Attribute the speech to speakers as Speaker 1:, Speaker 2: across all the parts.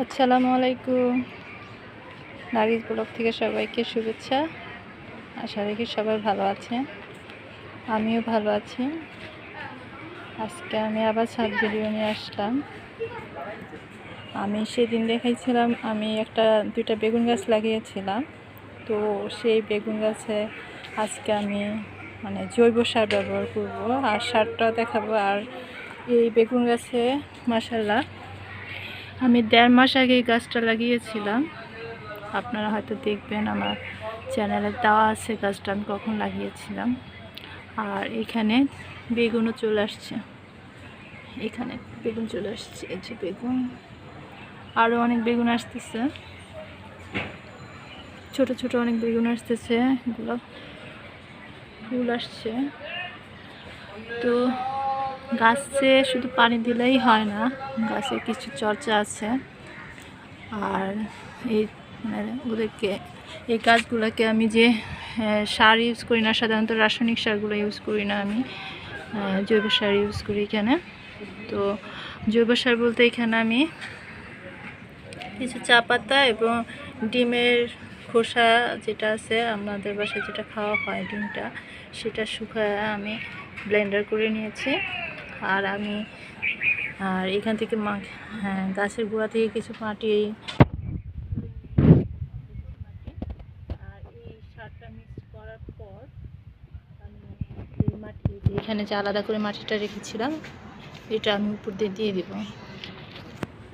Speaker 1: আসসালামু আলাইকুম। নারিজ ব্লগ থেকে সবাইকে শুভেচ্ছা। আশা রাখি সবাই ভালো আছে আমিও ভালো আছি। আজকে আমি আবার ছাদ ভিডিও নিয়ে আসলাম। আমি সেদিন দেখাইছিলাম, আমি একটা, দুইটা বেগুন গাছ লাগিয়েছিলাম। তো সেই বেগুন গাছে আজকে আমি মানে জৈব সার ব্যবহার করব। আর সারটা দেখাবো। আর এই বেগুন গাছে মাসাল্লাহ আমি দেড় মাস আগে এই গাছটা লাগিয়েছিলাম। আপনারা হয়তো দেখবেন আমার চ্যানেলে দেওয়া আছে গাছটা, আমি কখন লাগিয়েছিলাম। আর এখানে বেগুনও চলে আসছে। এখানে বেগুন চলে আসছে, এই যে বেগুন। আরও অনেক বেগুন আসতেছে। ছোট ছোট অনেক বেগুন আসতেছে। এগুলো ফুল আসছে। তো গাছে শুধু পানি দিলেই হয় না, গাছে কিছু চর্চা আছে। আর এই মানে ওদেরকে, এই গাছগুলোকে আমি যে সার ইউজ করি না, সাধারণত রাসায়নিক সারগুলো ইউজ করি না আমি জৈব সার ইউজ করি এখানে। তো জৈব সার বলতে এখানে আমি কিছু চা পাতা এবং ডিমের খোসা যেটা আছে, আমাদের বাসায় যেটা খাওয়া হয় ডিমটা, সেটা শুকায় আমি ব্লেন্ডার করে নিয়েছি। আর আমি আর এখান থেকে মা হ্যাঁ গাছের গোড়া থেকে কিছু মাটি আর এই সারটা মিক্স করার পর আমি এই মাটি এখানে যে আলাদা করে মাটিটা রেখেছিলাম এটা আমি উপর দিয়ে দিয়ে দিব।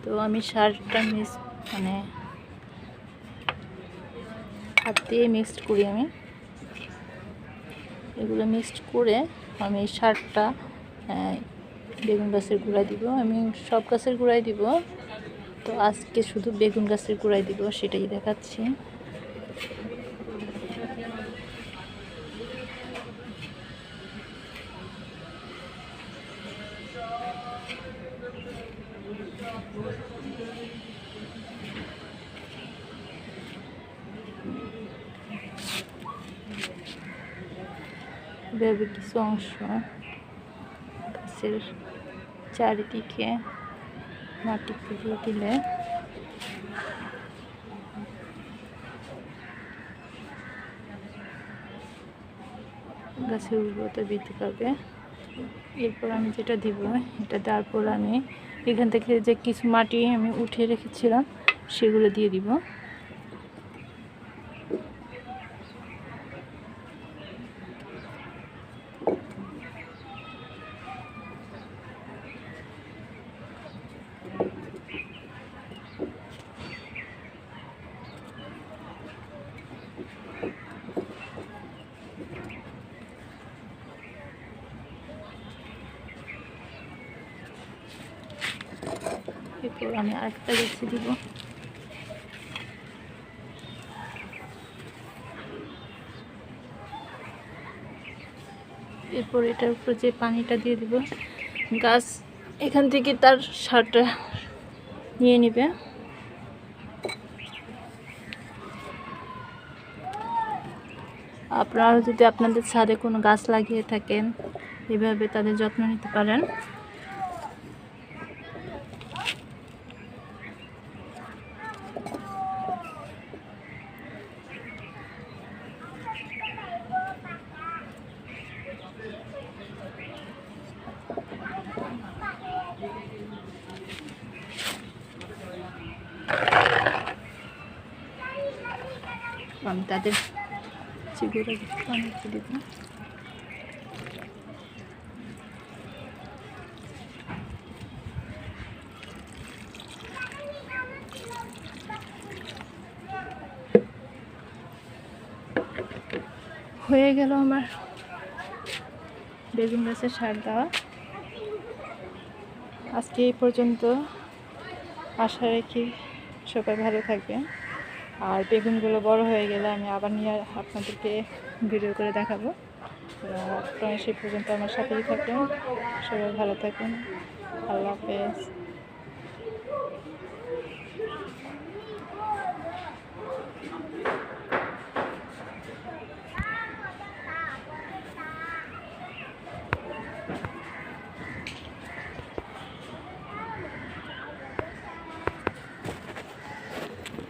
Speaker 1: তো আমি সারটা মিক্স মানে হাত দিয়ে মিক্সড করি আমি। এগুলো মিক্সড করে আমি সারটা আহ, বেগুন গাছের গুঁড়ায় দিব। আমি সব গাছের গুঁড়ায় দিব। তো আজকে শুধু বেগুন গাছের গুঁড়ায় দিব, সেটাই দেখাচ্ছি। এভাবে কিছু অংশ গাছের চারিদিকে মাটি পুড়িয়ে দিলে। গাছের উর্বরতা বৃদ্ধি পাবে। এরপর আমি যেটা দিব, এটা দেওয়ার পর আমি এখান থেকে যে কিছু মাটি আমি উঠিয়ে রেখেছিলাম, সেগুলো দিয়ে দিব। এরপর আমি আরেকটা গাছে দিব। এরপর এটার উপর যে পানিটা দিয়ে দিব, গাছ এখান থেকে তার সারটা নিয়ে নেবে। আপনারা যদি আপনাদের ছাদে কোনো গাছ লাগিয়ে থাকেন, এভাবে তাদের যত্ন নিতে পারেন। আমি তাদের দিব হয়ে গেল আমার বেগুন গাছের সার দেওয়া। আজকে এই পর্যন্ত আশা রেখি সবাই ভালো থাকবে আর বেগুনগুলো বড় হয়ে গেলে আমি আবার নিয়ে আপনাদেরকে ভিডিও করে দেখাবো। আপনারা সেই পর্যন্ত আমার সাথেই থাকুন সবাই ভালো থাকেন আল্লাহ হাফেজ।